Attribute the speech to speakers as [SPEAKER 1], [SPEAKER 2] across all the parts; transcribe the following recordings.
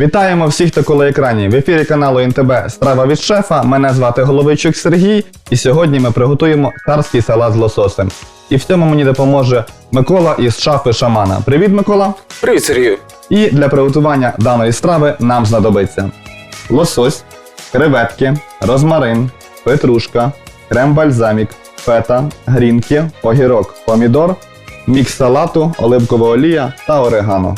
[SPEAKER 1] Вітаємо всіх, хто коло екрані. В ефірі каналу НТБ Страва від шефа. Мене звати Головичук Сергій, і сьогодні ми приготуємо царський салат з лососем. І в цьому мені допоможе Микола із шафи шамана. Привіт, Микола!
[SPEAKER 2] Привіт, Сергію.
[SPEAKER 1] І для приготування даної страви нам знадобиться лосось, креветки, розмарин, петрушка, крем-бальзамік, фета, грінки, огірок, помідор, мікс салату, оливкова олія та орегано.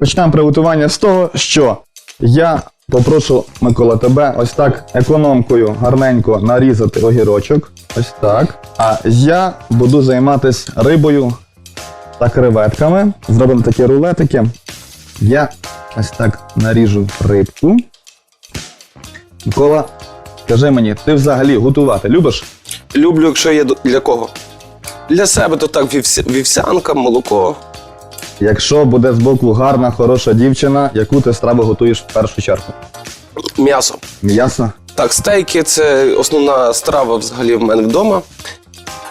[SPEAKER 1] Почнемо приготування з того, що я попрошу Микола тебе ось так економкою гарненько нарізати огірочок. Ось так. А я буду займатися рибою та креветками. Зробимо такі рулетики. Я ось так наріжу рибку. Микола, скажи мені, ти взагалі готувати любиш?
[SPEAKER 2] Люблю, якщо є для кого? Для себе то так вівся- вівсянка, молоко.
[SPEAKER 1] Якщо буде збоку гарна, хороша дівчина, яку ти страву готуєш в першу чергу?
[SPEAKER 2] М'ясо.
[SPEAKER 1] М'ясо?
[SPEAKER 2] Так, стейки це основна страва взагалі в мене вдома.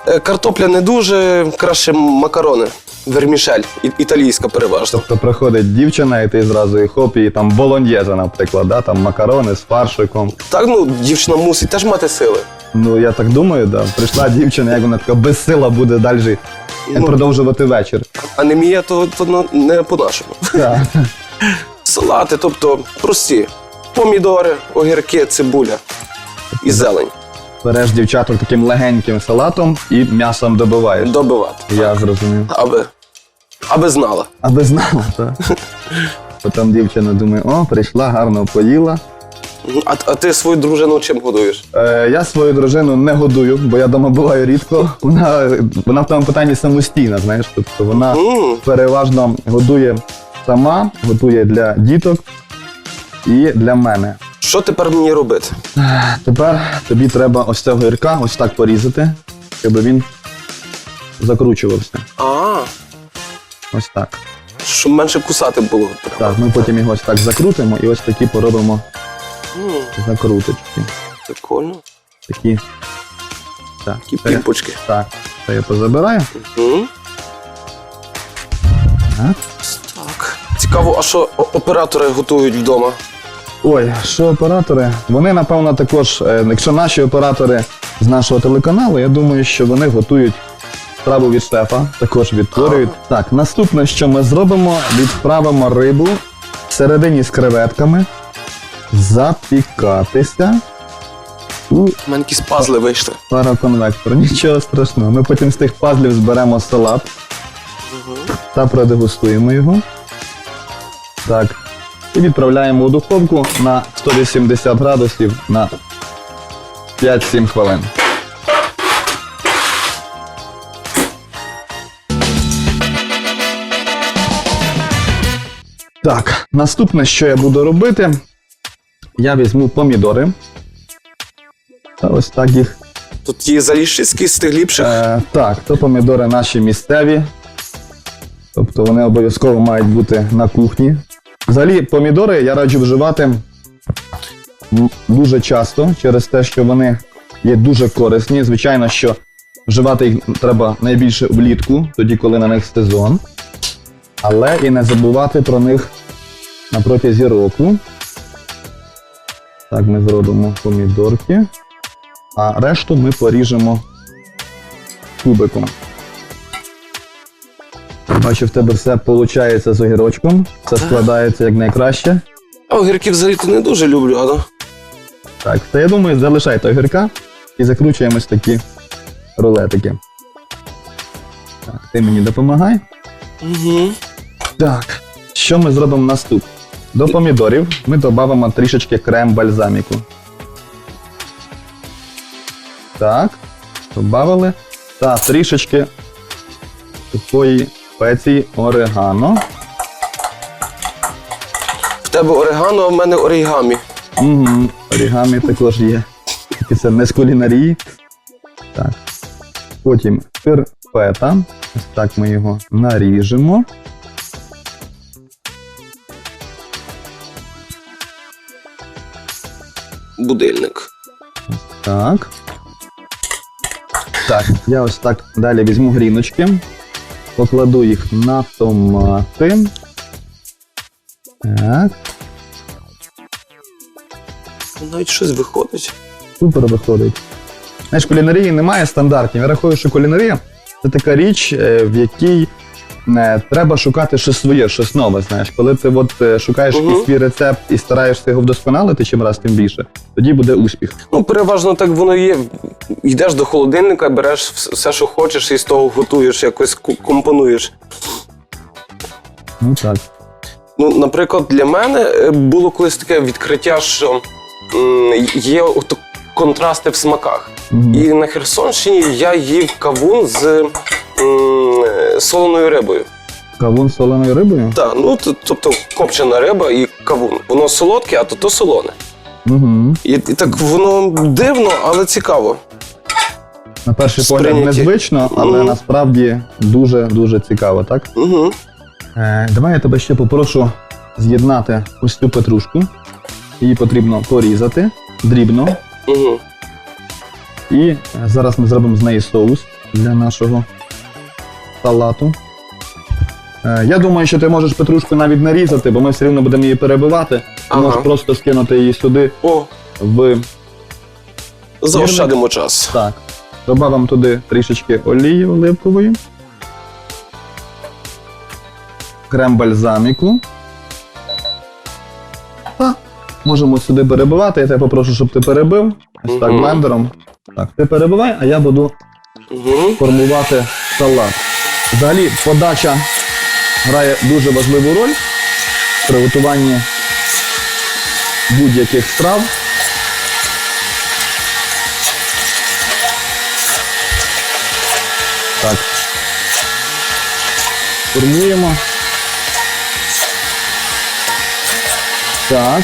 [SPEAKER 2] Е, Картопля не дуже, краще макарони. Вермішель, і- італійська переважно.
[SPEAKER 1] Тобто приходить дівчина, і ти зразу і хоп, і там болоньєза, наприклад, да? там макарони з фаршиком.
[SPEAKER 2] Так, ну, дівчина мусить теж мати сили.
[SPEAKER 1] Ну я так думаю, да. Прийшла дівчина, як вона така безсила буде далі
[SPEAKER 2] Ну.
[SPEAKER 1] продовжувати вечір.
[SPEAKER 2] Анемія то, то на- не по-нашому.
[SPEAKER 1] Так.
[SPEAKER 2] Салати, тобто прості. Помідори, огірки, цибуля і зелень.
[SPEAKER 1] Береш дівчаток таким легеньким салатом і м'ясом добиваєш.
[SPEAKER 2] Добивати.
[SPEAKER 1] Я зрозумів.
[SPEAKER 2] Аби, аби знала.
[SPEAKER 1] Аби знала, так. Потім дівчина думає, о, прийшла, гарно поїла.
[SPEAKER 2] А, а ти свою дружину чим годуєш?
[SPEAKER 1] Е, я свою дружину не годую, бо я вдома буваю рідко. Вона, вона в тому питанні самостійна, знаєш, тобто вона
[SPEAKER 2] М,
[SPEAKER 1] переважно годує сама, готує для діток і для мене.
[SPEAKER 2] Що тепер мені робити?
[SPEAKER 1] Тепер тобі треба ось цього гірка ось так порізати, щоб він закручувався.
[SPEAKER 2] А,
[SPEAKER 1] Ось так.
[SPEAKER 2] щоб менше кусати було.
[SPEAKER 1] Так, ми потім його ось так закрутимо і ось такі поробимо
[SPEAKER 2] М,
[SPEAKER 1] закруточки.
[SPEAKER 2] прикольно.
[SPEAKER 1] Такі. Так,
[SPEAKER 2] пімпочки.
[SPEAKER 1] Так, це я позабираю.
[SPEAKER 2] М,
[SPEAKER 1] Так.
[SPEAKER 2] Так. Цікаво, а що о- оператори готують вдома?
[SPEAKER 1] Ой, що оператори? Вони, напевно, також, е, якщо наші оператори з нашого телеканалу, я думаю, що вони готують страву від шефа, також відтворюють. Так, наступне, що ми зробимо, відправимо рибу всередині з креветками запікатися у
[SPEAKER 2] мене якісь пазли вийшли.
[SPEAKER 1] пароконвектор. Нічого страшного. Ми потім з тих пазлів зберемо салат та продегустуємо його. Так. І відправляємо у духовку на 180 градусів на 5-7 хвилин. Так, наступне, що я буду робити, я візьму помідори. Та ось так їх
[SPEAKER 2] Тут є заліщицькі з тих ліпших.
[SPEAKER 1] Е, так, то помідори наші місцеві. Тобто вони обов'язково мають бути на кухні. Взагалі, помідори я раджу вживати дуже часто через те, що вони є дуже корисні. Звичайно, що вживати їх треба найбільше влітку, тоді, коли на них сезон. Але і не забувати про них на протязі року. Так, ми зробимо помідорки. А решту ми поріжемо кубиком. Бачу, в тебе все виходить з огірочком. Все складається як найкраще.
[SPEAKER 2] А огірки взагалі то не дуже люблю, а ну?
[SPEAKER 1] Так, то я думаю, залишайте огірка і закручуємо ось такі рулетики. Так, ти мені допомагай.
[SPEAKER 2] Угу.
[SPEAKER 1] Так, що ми зробимо наступ? До помідорів ми додамо трішечки крем-бальзаміку. Так, додали. Та трішечки сухої спеції орегано.
[SPEAKER 2] В тебе орегано, а в мене орігамі.
[SPEAKER 1] Угу, орігамі також є. Це не з кулінарії. Так. Потім сир фета. Ось так ми його наріжемо.
[SPEAKER 2] Будильник.
[SPEAKER 1] Так. Так, я ось так далі візьму гріночки. покладу їх на томати. Так,
[SPEAKER 2] Навіть щось виходить.
[SPEAKER 1] супер виходить. Знаєш, кулінарії немає стандартів. Я рахую, що кулінарія це така річ, е, в якій е, треба шукати щось своє, щось нове. Знаєш, коли ти от е, шукаєш
[SPEAKER 2] Мгм.
[SPEAKER 1] якийсь свій рецепт і стараєшся його вдосконалити чим раз тим більше, тоді буде успіх.
[SPEAKER 2] Ну, переважно так воно є. Йдеш до холодильника, береш вс- все, що хочеш, і з того готуєш, якось ку- компонуєш.
[SPEAKER 1] Ну так.
[SPEAKER 2] Ну, наприклад, для мене е, було колись таке відкриття, що м, є контрасти в смаках.
[SPEAKER 1] Мгм.
[SPEAKER 2] І на Херсонщині я їв кавун з м, соленою рибою.
[SPEAKER 1] Кавун з соленою рибою?
[SPEAKER 2] Так, ну т- тобто копчена риба і кавун. Воно солодке, а то то солоне.
[SPEAKER 1] Угу.
[SPEAKER 2] І, і так воно дивно, але цікаво.
[SPEAKER 1] На перший погляд
[SPEAKER 2] Сприйняті.
[SPEAKER 1] незвично, але
[SPEAKER 2] Мгм.
[SPEAKER 1] насправді дуже-дуже цікаво, так?
[SPEAKER 2] Угу.
[SPEAKER 1] Е, давай я тебе ще попрошу з'єднати ось цю петрушку. Її потрібно порізати дрібно.
[SPEAKER 2] Угу.
[SPEAKER 1] І е, зараз ми зробимо з неї соус для нашого салату. Е, я думаю, що ти можеш петрушку навіть нарізати, бо ми все рівно будемо її перебивати. Ти
[SPEAKER 2] Ага.
[SPEAKER 1] можеш просто скинути її сюди
[SPEAKER 2] О,
[SPEAKER 1] в
[SPEAKER 2] заощадимо час.
[SPEAKER 1] Так. Добавимо туди трішечки олії оливкової. Крем бальзаміку. Та можемо сюди перебивати. Я тебе попрошу, щоб ти перебив. Ось так блендером. Так, ти перебивай, а я буду
[SPEAKER 2] Угу.
[SPEAKER 1] формувати салат. Взагалі, подача грає дуже важливу роль в приготуванні будь-яких страв. Так. Формуємо. Так.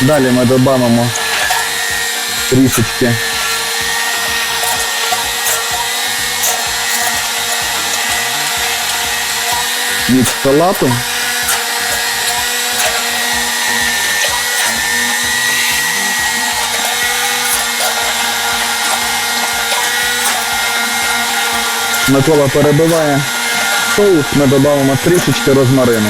[SPEAKER 1] Далі ми додамо трішечки мікс салату. Микола перебиває соус, ми додамо трішечки розмарину.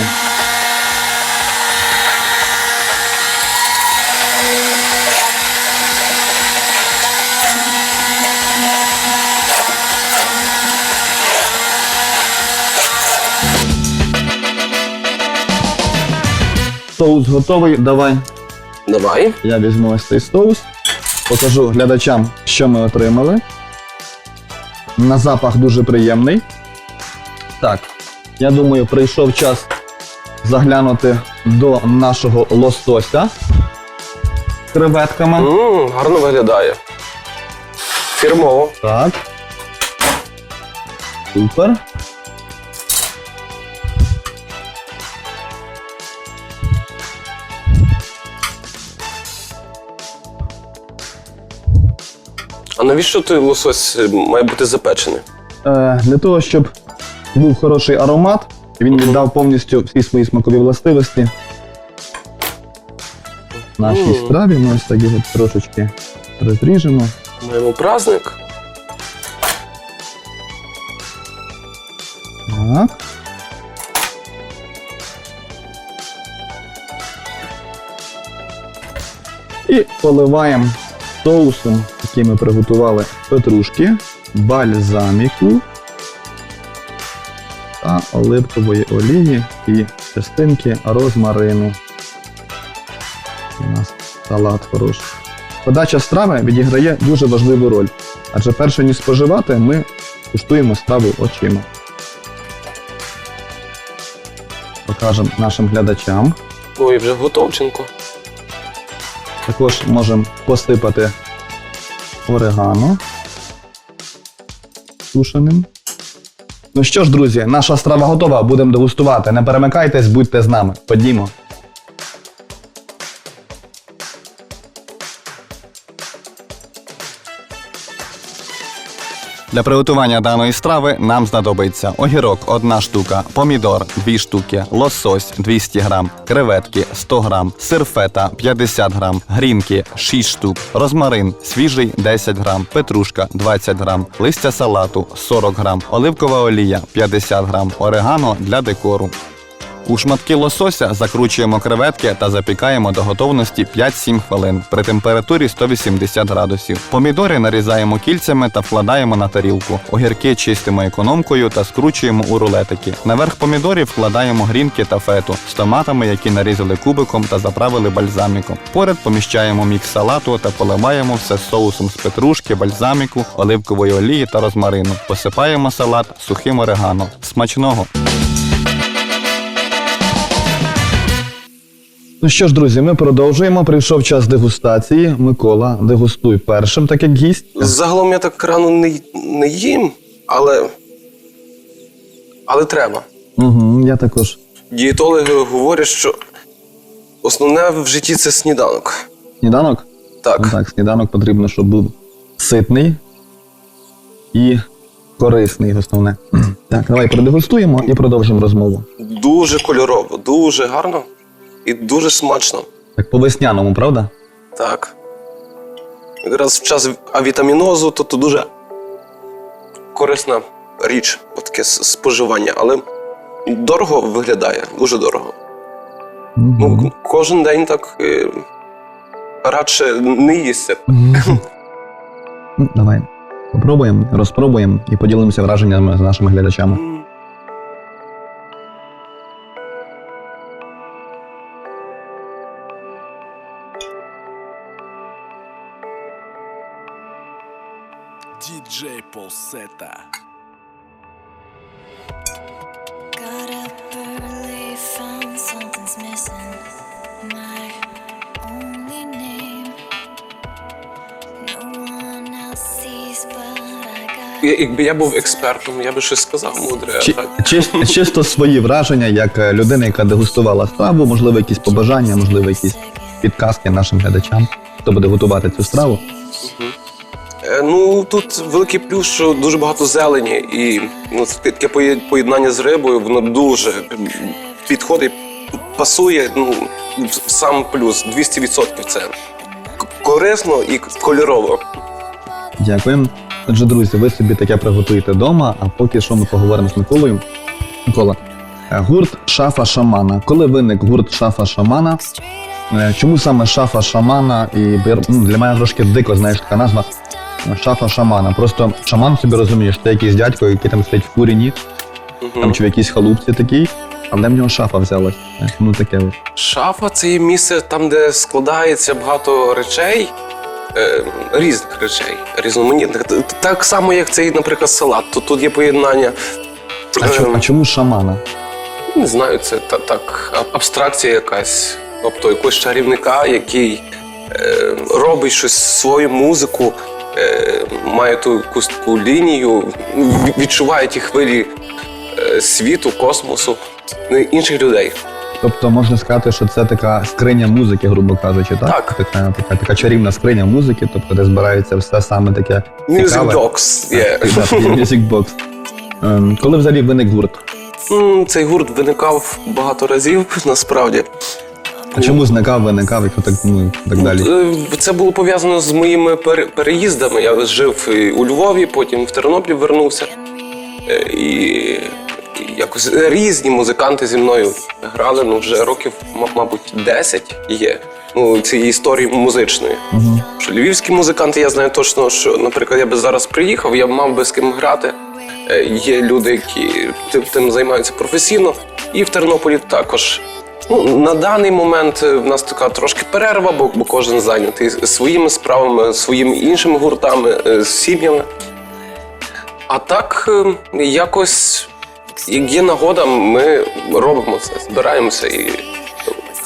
[SPEAKER 1] Соус готовий. Давай
[SPEAKER 2] Давай.
[SPEAKER 1] я візьму ось цей соус, покажу глядачам, що ми отримали. На запах дуже приємний. Так, я думаю, прийшов час заглянути до нашого лосося з креветками.
[SPEAKER 2] м гарно виглядає. Фірмово.
[SPEAKER 1] Так. Супер.
[SPEAKER 2] А навіщо той лосось е, має бути запечений?
[SPEAKER 1] Е, для того, щоб був хороший аромат, він віддав повністю всі свої смакові властивості. Нашій
[SPEAKER 2] Мгм.
[SPEAKER 1] страві ми ось так його трошечки розріжемо.
[SPEAKER 2] Маємо праздник.
[SPEAKER 1] Так. І поливаємо соусом, який ми приготували петрушки, бальзаміку та оливкової олії і частинки розмарину. У нас салат хороший. Подача страви відіграє дуже важливу роль, адже перше ніж споживати, ми куштуємо страву очима. Покажемо нашим глядачам.
[SPEAKER 2] Ой, вже готовченко.
[SPEAKER 1] Також можемо посипати орегано сушеним. Ну що ж, друзі, наша страва готова, будемо дегустувати. Не перемикайтесь, будьте з нами. Ходімо. Для приготування даної страви нам знадобиться огірок 1 штука, помідор 2 штуки, лосось 200 грам, креветки 100 грам, сир фета 50 грам, грінки 6 штук, розмарин свіжий 10 грам, петрушка 20 грам, листя салату 40 грам, оливкова олія 50 грам, орегано для декору. У шматки лосося закручуємо креветки та запікаємо до готовності 5-7 хвилин при температурі 180 градусів. Помідори нарізаємо кільцями та вкладаємо на тарілку. Огірки чистимо економкою та скручуємо у рулетики. Наверх помідорів вкладаємо грінки та фету з томатами, які нарізали кубиком та заправили бальзаміком. Поряд поміщаємо мікс салату та поливаємо все соусом з петрушки, бальзаміку, оливкової олії та розмарину. Посипаємо салат сухим орегано. Смачного! Ну що ж, друзі, ми продовжуємо. Прийшов час дегустації. Микола, дегустуй першим, так як гість.
[SPEAKER 2] Загалом я так рано не, не їм, але. Але треба.
[SPEAKER 1] Угу, я також.
[SPEAKER 2] Дієтологи говорять, що основне в житті це сніданок.
[SPEAKER 1] Сніданок?
[SPEAKER 2] Так.
[SPEAKER 1] Ну, так, сніданок потрібно, щоб був ситний і корисний, основне. Так, давай продегустуємо і продовжимо розмову.
[SPEAKER 2] Дуже кольорово, дуже гарно і дуже смачно.
[SPEAKER 1] Так, по весняному, правда?
[SPEAKER 2] Так. Якраз в час авітамінозу, то, то дуже корисна річ, таке споживання, але дорого виглядає, дуже дорого.
[SPEAKER 1] Угу.
[SPEAKER 2] Ну, кожен день так е, радше не їсти.
[SPEAKER 1] Ну, Давай. Попробуємо, розпробуємо і поділимося враженнями з нашими глядачами.
[SPEAKER 3] DJ
[SPEAKER 4] Got up early, found something's missing. My only name. No one else sees, but I got.
[SPEAKER 2] Я- Якби я був експертом, я би щось сказав мудре.
[SPEAKER 1] Чи,
[SPEAKER 2] так.
[SPEAKER 1] чи- чисто свої враження, як е, людина, яка дегустувала страву, можливо, якісь побажання, можливо, якісь підказки нашим глядачам, хто буде готувати цю страву.
[SPEAKER 2] Е, Ну тут великий плюс, що дуже багато зелені, і ну, таке поєднання з рибою, воно дуже підходить, пасує. Ну сам плюс 200% це корисно і кольорово.
[SPEAKER 1] Дякуємо. Отже, друзі, ви собі таке приготуєте вдома, а поки що ми поговоримо з Миколою. Микола, е, гурт Шафа Шамана. Коли виник гурт Шафа Шамана? Е, Чому саме Шафа Шамана? І ну, для мене трошки дико, знаєш, така назва Шафа Шамана. Просто шаман собі розумієш, це якийсь дядько, який там сидить в куріні, там чи в якійсь халупці такій, а де в нього шафа взялась? Е, Ну таке от.
[SPEAKER 2] Шафа це є місце там, де складається багато речей, е, різних речей, різноманітних. Так само, як цей, наприклад, салат. Тут, тут є поєднання.
[SPEAKER 1] А, чому,
[SPEAKER 2] е,
[SPEAKER 1] а чому шамана?
[SPEAKER 2] Не знаю, це та, так абстракція якась. Тобто якогось чарівника, який е, робить щось свою музику, е, має ту якусь таку лінію, ві- відчуває ті хвилі е, світу, космосу, ну, інших людей.
[SPEAKER 1] Тобто можна сказати, що це така скриня музики, грубо кажучи, так?
[SPEAKER 2] Так.
[SPEAKER 1] Така, така, така чарівна скриня музики, тобто де збирається все саме таке.
[SPEAKER 2] Music
[SPEAKER 1] цікаве.
[SPEAKER 2] Box є.
[SPEAKER 1] Так, Music Box. Ем, Коли взагалі виник гурт?
[SPEAKER 2] Цей гурт виникав багато разів, насправді.
[SPEAKER 1] А чому зникав, виникав, якщо так, ну, так далі?
[SPEAKER 2] Е, Це було пов'язано з моїми пере- переїздами. Я жив і у Львові, потім в Тернопіль вернувся. Е, І і якось різні музиканти зі мною грали. Ну вже років, м- мабуть, 10 є. Ну, цієї історії музичної. Що львівські музиканти, я знаю точно, що, наприклад, я би зараз приїхав, я б мав би з ким грати. Е, Є люди, які тим, тим займаються професійно, і в Тернополі також. Ну, на даний момент е, в нас така трошки перерва, бо, бо кожен зайнятий своїми справами, своїми іншими гуртами, е, з сім'ями. А так, е, якось, як є нагода, ми робимо це, збираємося і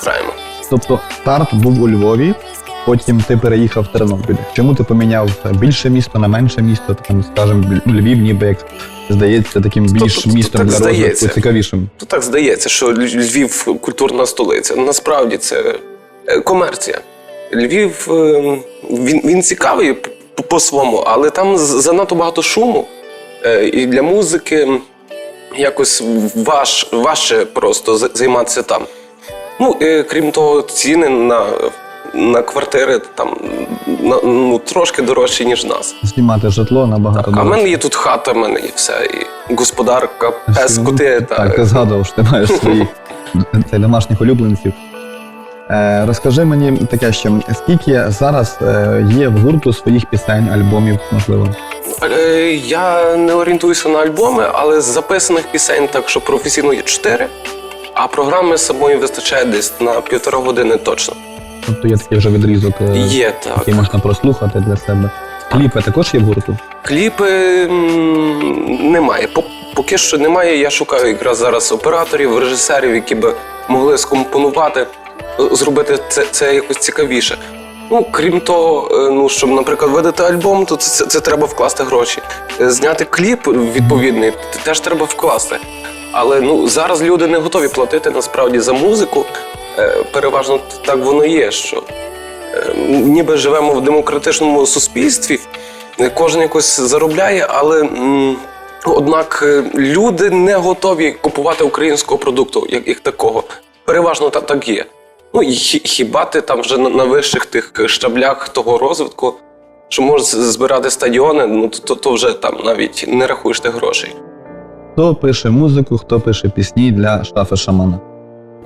[SPEAKER 2] граємо.
[SPEAKER 1] Тобто старт був у Львові, потім ти переїхав в Тернопіль. Чому ти поміняв більше місто на менше місто? Там, скажімо, Львів ніби як здається таким більш
[SPEAKER 2] то- то
[SPEAKER 1] містом
[SPEAKER 2] так
[SPEAKER 1] для
[SPEAKER 2] здається.
[SPEAKER 1] розвитку, цікавішим.
[SPEAKER 2] То так здається, що Львів культурна столиця. Насправді це е, комерція. Львів е, він, він цікавий по-своєму, але там занадто багато шуму. Е, І для музики якось важ, важче просто займатися там. Ну, крім того, ціни на, на квартири там на, ну, трошки дорожчі, ніж нас.
[SPEAKER 1] Знімати житло набагато
[SPEAKER 2] А в мене є тут хата, в мене є все. І господарка, пес, коти. Та,
[SPEAKER 1] Так, ти згадував, що ти маєш своїх домашніх улюбленців. Е, розкажи мені таке ще, скільки зараз е, є в гурту своїх пісень, альбомів, можливо?
[SPEAKER 2] Е, Я не орієнтуюся на альбоми, але з записаних пісень, так що професійно є чотири, а програми самої вистачає десь на півтора години точно.
[SPEAKER 1] Тобто є такий вже відрізок, е,
[SPEAKER 2] Є так.
[SPEAKER 1] який можна прослухати для себе. Кліпи також є в гурту?
[SPEAKER 2] Кліпи немає. По- Поки що немає. Я шукаю якраз зараз операторів, режисерів, які би могли скомпонувати, е, зробити це, це якось цікавіше. Ну, крім того, е, ну щоб, наприклад, видати альбом, то це, це, це треба вкласти гроші. Зняти кліп відповідний теж треба вкласти. Але ну зараз люди не готові платити насправді за музику. Е, Переважно так воно є, що е, ніби живемо в демократичному суспільстві, кожен якось заробляє, але однак е, люди не готові купувати українського продукту, як, як такого. Переважно так, так є. Ну і хіба ти там вже на, вищих тих щаблях того розвитку, що можеш збирати стадіони, ну то, то, то вже там навіть не рахуєш тих грошей.
[SPEAKER 1] Хто пише музику, хто пише пісні для штафи шамана?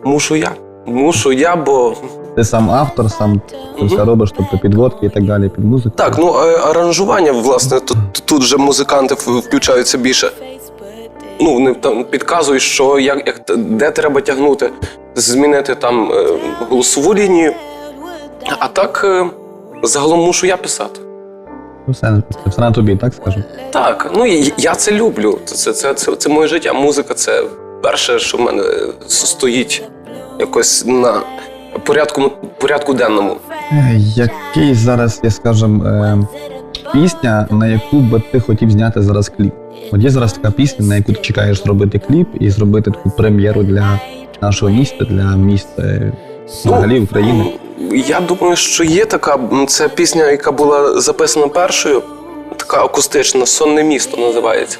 [SPEAKER 2] Мушу я. Мушу я, бо
[SPEAKER 1] Ти сам автор, сам це все робиш, тобто підводки і так далі під музику.
[SPEAKER 2] Так, ну е, аранжування, власне, тут, тут вже музиканти в- включаються більше. Ну, вони там підказують, що як, як де треба тягнути, змінити там е, голосову лінію. А так е, загалом мушу я писати.
[SPEAKER 1] Все, це все на тобі, так скажу.
[SPEAKER 2] Так, ну і я це люблю. Це, це, це, це моє життя. Музика це перше, що в мене стоїть якось на порядку, порядку денному.
[SPEAKER 1] Е, Який зараз є, скажем, е, пісня, на яку би ти хотів зняти зараз кліп? От є зараз така пісня, на яку ти чекаєш зробити кліп і зробити таку прем'єру для нашого міста, для міста е, взагалі України.
[SPEAKER 2] Я думаю, що є така. Це пісня, яка була записана першою, така акустична, сонне місто називається.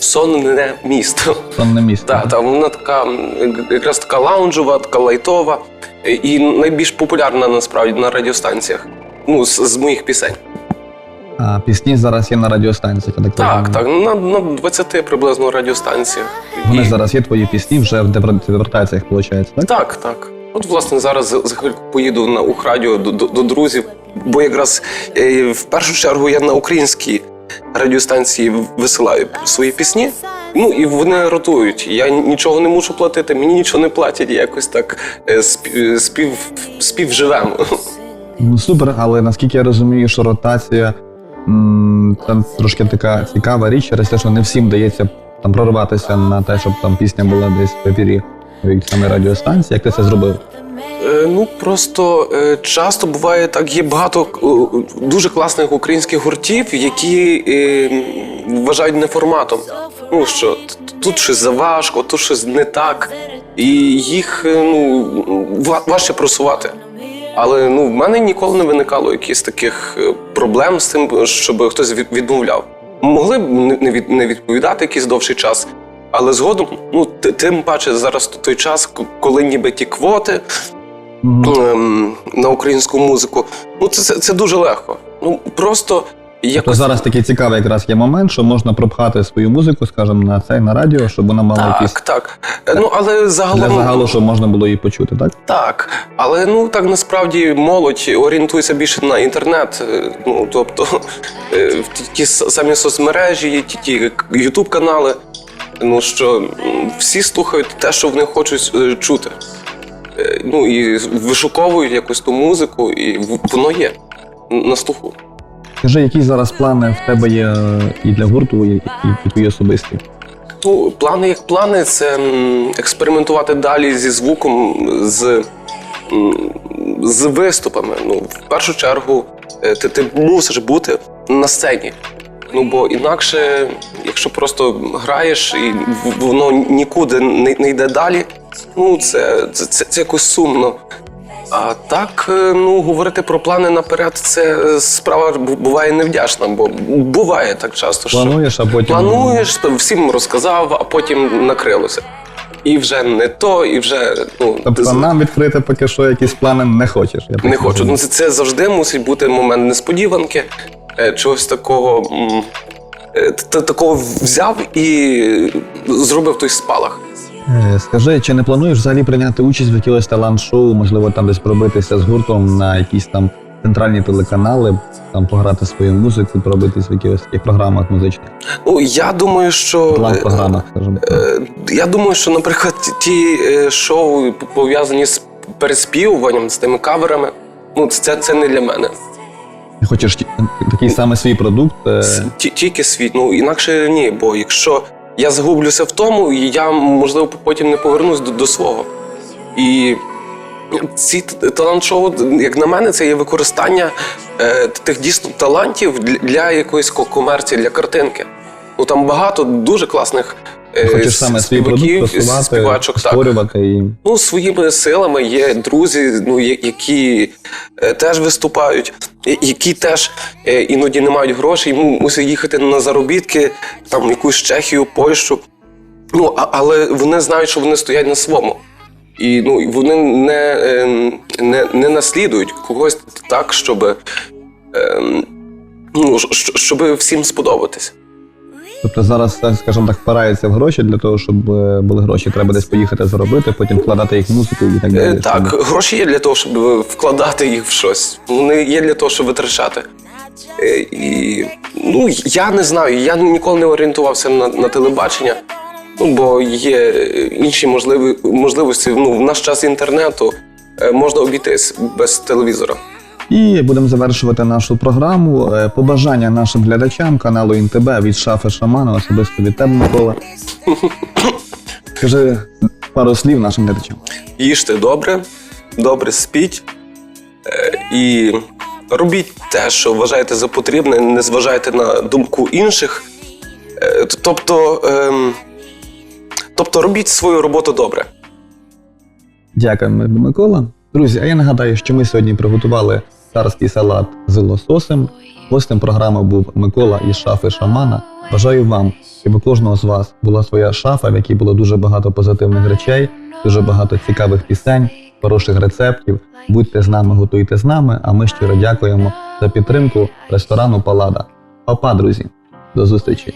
[SPEAKER 2] Сонне місто.
[SPEAKER 1] Сонне місто.
[SPEAKER 2] Так, та, вона така якраз така лаунжова, така лайтова і найбільш популярна насправді на радіостанціях. Ну, з, з моїх пісень.
[SPEAKER 1] А пісні зараз є на радіостанціях. Так,
[SPEAKER 2] Так, так, на, на 20 приблизно радіостанціях.
[SPEAKER 1] Вони
[SPEAKER 2] І-
[SPEAKER 1] зараз є твої пісні вже в депортаціях, виходить, так?
[SPEAKER 2] Так, так. От, власне, зараз за, за хвильку поїду на Ухрадіо до, до, до друзів, бо якраз е, в першу чергу я на українській радіостанції висилаю свої пісні. Ну і вони ротують. Я нічого не мушу платити, мені нічого не платять, якось так е, спів, спів, співживемо.
[SPEAKER 1] Ну супер, але наскільки я розумію, що ротація м, там трошки така цікава річ, через те, що не всім дається там прорватися на те, щоб там пісня була десь в ефірі від саме радіостанції. Як ти це зробив?
[SPEAKER 2] Е, Ну просто е, часто буває так, є багато е, дуже класних українських гуртів, які вважають неформатом. Ну що тут щось заважко, тут щось не так, і їх ну ва- важче просувати. Але ну в мене ніколи не виникало якихось таких проблем з тим, щоб хтось від- відмовляв. Могли б не- не від- не відповідати якийсь довший час. Але згодом, ну тим паче зараз той час, коли ніби ті квоти, ем, на українську музику. Ну, це, це, це дуже легко. Ну просто
[SPEAKER 1] То
[SPEAKER 2] якось
[SPEAKER 1] зараз такий цікавий якраз є момент, що можна пропхати свою музику, скажімо, на цей на радіо, щоб вона мала якісь
[SPEAKER 2] так, так. Е, Ну але
[SPEAKER 1] для
[SPEAKER 2] загалом
[SPEAKER 1] загалу, щоб можна було її почути, так?
[SPEAKER 2] так. Але ну так насправді молодь орієнтується більше на інтернет. Е, Ну тобто е, ті, ті самі соцмережі, ті, ті ютуб канали. Ну що всі слухають те, що вони хочуть е, чути. Е, Ну і вишуковують якусь ту музику, і воно є на слуху.
[SPEAKER 1] Скажи, які зараз плани в тебе є е, і для гурту, і, і, твої особисті?
[SPEAKER 2] Ну, плани як плани, це експериментувати далі зі звуком, з, з виступами. Ну, в першу чергу, ти, ти мусиш бути на сцені. Ну бо інакше, якщо просто граєш і воно нікуди не, не йде далі, ну це, це, це, це якось сумно. А так, е, ну, говорити про плани наперед, це е, справа буває невдячна, бо буває так часто, що
[SPEAKER 1] Плануєш, а потім.
[SPEAKER 2] плануєш, всім розказав, а потім накрилося. І вже не то, і вже ну,
[SPEAKER 1] Тобто
[SPEAKER 2] з-
[SPEAKER 1] нам відкрити поки що якісь плани не хочеш. Я
[SPEAKER 2] не хочу. Ну, це, це завжди мусить бути момент несподіванки, чогось такого. е, Такого взяв і зробив той спалах.
[SPEAKER 1] Е, Скажи, чи не плануєш взагалі прийняти участь в якихось талант-шоу, можливо, там десь пробитися з гуртом на якісь там центральні телеканали, там пограти свою музику, пробитись в якихось таких програмах музичних,
[SPEAKER 2] Ну, я думаю, що.
[SPEAKER 1] талант-програмах, скажімо.
[SPEAKER 2] Е, Я думаю, що, наприклад, ті е, шоу пов'язані з переспівуванням, з тими каверами, ну, це, це не для мене.
[SPEAKER 1] Ти хочеш такий самий свій продукт. е,
[SPEAKER 2] Тільки світ, ну інакше ні. Бо якщо я загублюся в тому, я можливо потім не повернусь до, до свого. І ці талант-шоу, як на мене, це є використання е, тих дійсно талантів для, для якоїсь комерції, для картинки. Ну там багато дуже класних
[SPEAKER 1] Хочеш саме свій продукт
[SPEAKER 2] співаків,
[SPEAKER 1] просувати,
[SPEAKER 2] співачок. Так.
[SPEAKER 1] створювати і
[SPEAKER 2] Ну, своїми силами є друзі, ну, які е, теж виступають, е, які теж е, іноді не мають грошей, му- мусять їхати на заробітки, там, якусь Чехію, Польщу. Ну, але вони знають, що вони стоять на своєму. І ну, вони не, е, не, не наслідують когось так, щоб, е, ну, щоб всім сподобатись.
[SPEAKER 1] Тобто зараз, скажімо так, впирається в гроші для того, щоб е, були гроші, треба десь поїхати заробити, потім вкладати їх в музику і так
[SPEAKER 2] Е,
[SPEAKER 1] далі.
[SPEAKER 2] Так,
[SPEAKER 1] щоб-
[SPEAKER 2] гроші є для того, щоб е, вкладати їх в щось. Вони є для того, щоб витрачати. Е, І, ну, я не знаю, я ніколи не орієнтувався на, на телебачення, ну, бо є е, інші можливі, можливості. Ну, в наш час інтернету е, можна обійтись без телевізора.
[SPEAKER 1] І будемо завершувати нашу програму. Е, Побажання нашим глядачам каналу ІНТБ від шафи Шамана, особисто від тебе, Микола. Скажи пару слів нашим глядачам.
[SPEAKER 2] Їжте добре, добре спіть е, і робіть те, що вважаєте за потрібне, не зважайте на думку інших. Е, Тобто, ем, тобто робіть свою роботу добре.
[SPEAKER 1] Дякуємо, Микола. Друзі, а я нагадаю, що ми сьогодні приготували царський салат з лососем. Гостем програми був Микола із шафи Шамана. Бажаю вам, щоб у кожного з вас була своя шафа, в якій було дуже багато позитивних речей, дуже багато цікавих пісень, хороших рецептів. Будьте з нами, готуйте з нами. А ми щиро дякуємо за підтримку ресторану Палада. Папа, друзі, до зустрічі!